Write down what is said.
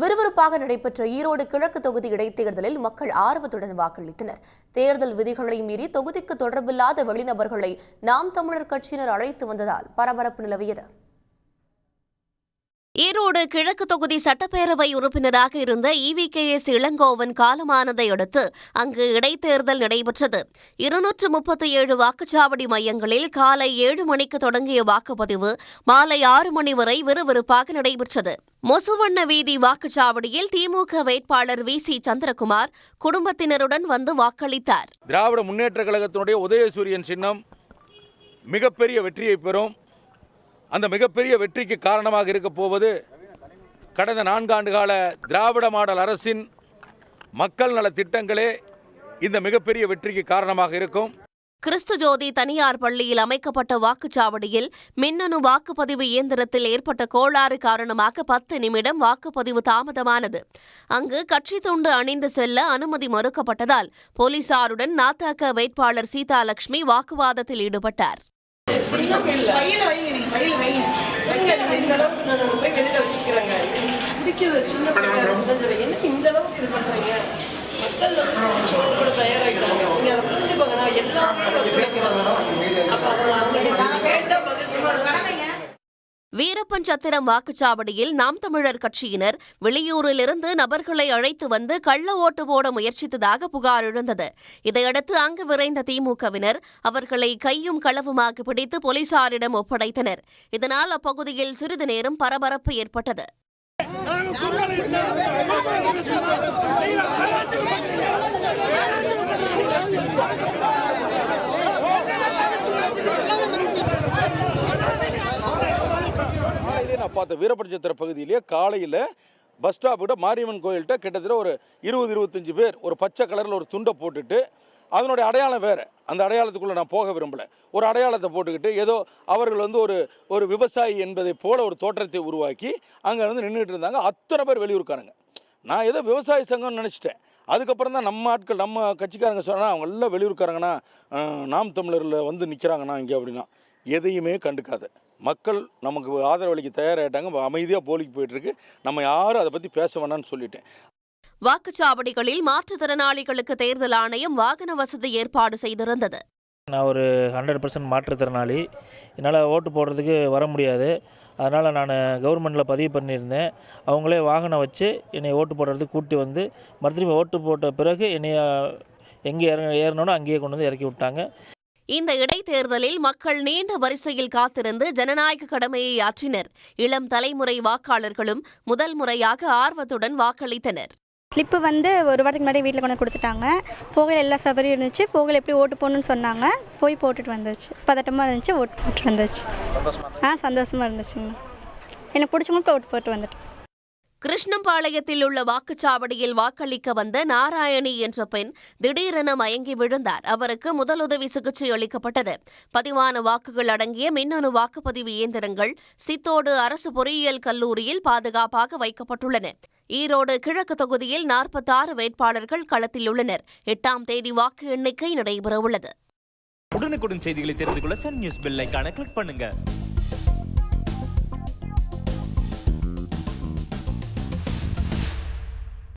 விறுவிறுப்பாக நடைபெற்ற ஈரோடு கிழக்கு தொகுதி இடைத்தேர்தலில் மக்கள் ஆர்வத்துடன் வாக்களித்தனர். தேர்தல் விதிகளை மீறி தொகுதிக்கு தொடர்பில்லாத வெளிநபர்களை நாம் தமிழர் கட்சியினர் அழைத்து வந்ததால் பரபரப்பு நிலவியது. ஈரோடு கிழக்கு தொகுதி சட்டப்பேரவை உறுப்பினராக இருந்த இவிகேஎஸ் இளங்கோவன் காலமானதை அடுத்து அங்கு இடைத்தேர்தல் நடைபெற்றது. இருநூற்று முப்பத்தி ஏழு வாக்குச்சாவடி மையங்களில் காலை ஏழு மணிக்கு தொடங்கிய வாக்குப்பதிவு மாலை ஆறு மணி வரை விறுவிறுப்பாக நடைபெற்றது. மொசுவண்ண வீதி வாக்குச்சாவடியில் திமுக வேட்பாளர் வி சி சந்திரகுமார் குடும்பத்தினருடன் வந்து வாக்களித்தார். திராவிட முன்னேற்ற கழகத்தினுடைய உதயசூரியன் சின்னம் மிகப்பெரிய வெற்றியை பெறும். அந்த மிகப்பெரிய வெற்றிக்கு காரணமாக இருக்க போவது கடந்த நான்காண்டு கால திராவிட மாடல் அரசின் மக்கள் நல திட்டங்களே இந்த மிகப்பெரிய வெற்றிக்கு காரணமாக இருக்கும். கிறிஸ்து ஜோதி தனியார் பள்ளியில் அமைக்கப்பட்ட வாக்குச்சாவடியில் மின்னணு வாக்குப்பதிவு இயந்திரத்தில் ஏற்பட்ட கோளாறு காரணமாக பத்து நிமிடம் வாக்குப்பதிவு தாமதமானது. அங்கு கட்சி துண்டு அணிந்து செல்ல அனுமதி மறுக்கப்பட்டதால் போலீசாருடன் நாத்தக வேட்பாளர் சீதாலட்சுமி வாக்குவாதத்தில் ஈடுபட்டார். பிடிக்கிறது சின்ன பிள்ளைங்க இருந்தது என்ன இந்த அளவுக்கு இது பண்றீங்க? மக்கள் வந்து சோறு தயாராகிட்டாங்க நீங்க அதை புரிஞ்சுப்பாங்க நான் எல்லாமே ஒத்துழைக்கிறாங்க அப்ப அவங்க அவங்க கேட்டா பதில் சொல்லுவாங்க வீரப்பன் சத்திரம் வாக்குச்சாவடியில் நாம் தமிழர் கட்சியினர் வெளியூரிலிருந்து நபர்களை அழைத்து வந்து கள்ள ஓட்டு போட முயற்சித்ததாக புகார் எழுந்தது. இதையடுத்து அங்கு விரைந்த திமுகவினர் அவர்களை கையும் களவுமாக பிடித்து போலீசாரிடம் ஒப்படைத்தனர். இதனால் அப்பகுதியில் சிறிது நேரம் பரபரப்பு ஏற்பட்டது. காலையிலே நான் பார்த்த வீரபட்சத்திர பகுதியிலே காலையில் பஸ் ஸ்டாப்பிட்ட மாரியம்மன் கோயில்கிட்ட கிட்டத்தட்ட ஒரு இருபது இருபத்தஞ்சு பேர் ஒரு பச்சை கலரில் ஒரு துண்டை போட்டுட்டு அதனுடைய அடையாளம் வேறு. அந்த அடையாளத்துக்குள்ளே நான் போக விரும்பல. ஒரு அடையாளத்தை போட்டுக்கிட்டு ஏதோ அவர்கள் வந்து ஒரு ஒரு விவசாயி என்பதை போல ஒரு தோற்றத்தை உருவாக்கி அங்கே வந்து நின்றுட்டு இருந்தாங்க. அத்தனை பேர் வெளியூருக்காரங்க நான் ஏதோ விவசாய சங்கம்னு நினச்சிட்டேன். அதுக்கப்புறம் தான் நம்ம ஆட்கள் நம்ம கட்சிக்காரங்க சொன்னால் அவங்க எல்லாம் வெளியூருக்காரங்கன்னா நாம் தமிழரில் வந்து நிற்கிறாங்கண்ணா இங்கே அப்படின்னா. எதையுமே கண்டுக்காத. மக்கள் நமக்கு ஆதரவளிக்க தயாராகிட்டாங்க அமைதியாக போலிக்கு போயிட்டுருக்கு. நம்ம யாரும் அதை பற்றி பேச வேணாம்னு சொல்லிட்டேன். வாக்குச்சாவடிகளில் மாற்றுத்திறனாளிகளுக்கு தேர்தல் ஆணையம் வாகன வசதி ஏற்பாடு செய்திருந்தது. நான் ஒரு ஹண்ட்ரட் பர்சன்ட் மாற்றுத்திறனாளி. என்னால் ஓட்டு போடுறதுக்கு வர முடியாது. அதனால் நான் கவர்மெண்ட்டில் பதிவு பண்ணியிருந்தேன். அவங்களே வாகனம் வச்சு என்னை ஓட்டு போடுறதுக்கு கூட்டி வந்து மறுபடியும் ஓட்டு போட்ட பிறகு என்னை எங்கே ஏற ஏறணும்னோ அங்கேயே கொண்டு வந்து இறக்கி விட்டாங்க. இந்த இடைத்தேர்தலில் மக்கள் நீண்ட வரிசையில் காத்திருந்து ஜனநாயக கடமையை ஆற்றினர். இளம் தலைமுறை வாக்காளர்களும் முதல் முறையாக ஆர்வத்துடன் வாக்களித்தனர். ஸ்லிப்பு வந்து ஒரு வாரத்துக்கு முன்னாடி வீட்டில் கொண்டு கொடுத்துட்டாங்க. போகையில் எல்லா சௌகரியம் இருந்துச்சு. போகையில் எப்படி ஓட்டு போடணும்னு சொன்னாங்க. போய் போட்டுட்டு வந்தாச்சு. பதட்டமாக இருந்துச்சு ஓட்டு போட்டு வந்தாச்சு. ஆ சந்தோஷமாக இருந்துச்சுங்க. எனக்கு பிடிச்சவங்களுக்கு ஓட்டு போட்டு வந்துட்டேன். கிருஷ்ணம்பாளையத்தில் உள்ள வாக்குச்சாவடியில் வாக்களிக்க வந்த நாராயணி என்ற பெண் திடீரென மயங்கி விழுந்தார். அவருக்கு முதலுதவி சிகிச்சை அளிக்கப்பட்டது. பதிவான வாக்குகள் அடங்கிய மின்னணு வாக்குப்பதிவு இயந்திரங்கள் சித்தோடு அரசு பொறியியல் கல்லூரியில் பாதுகாப்பாக வைக்கப்பட்டுள்ளன. ஈரோடு கிழக்கு தொகுதியில் நாற்பத்தாறு வேட்பாளர்கள் களத்தில் உள்ளனர். எட்டாம் தேதி வாக்கு எண்ணிக்கை நடைபெறவுள்ளது. உடனுக்குடன் செய்திகளை தெரிந்து கொள்ள சன் நியூஸ் பெல் கிளிக் பண்ணுங்க.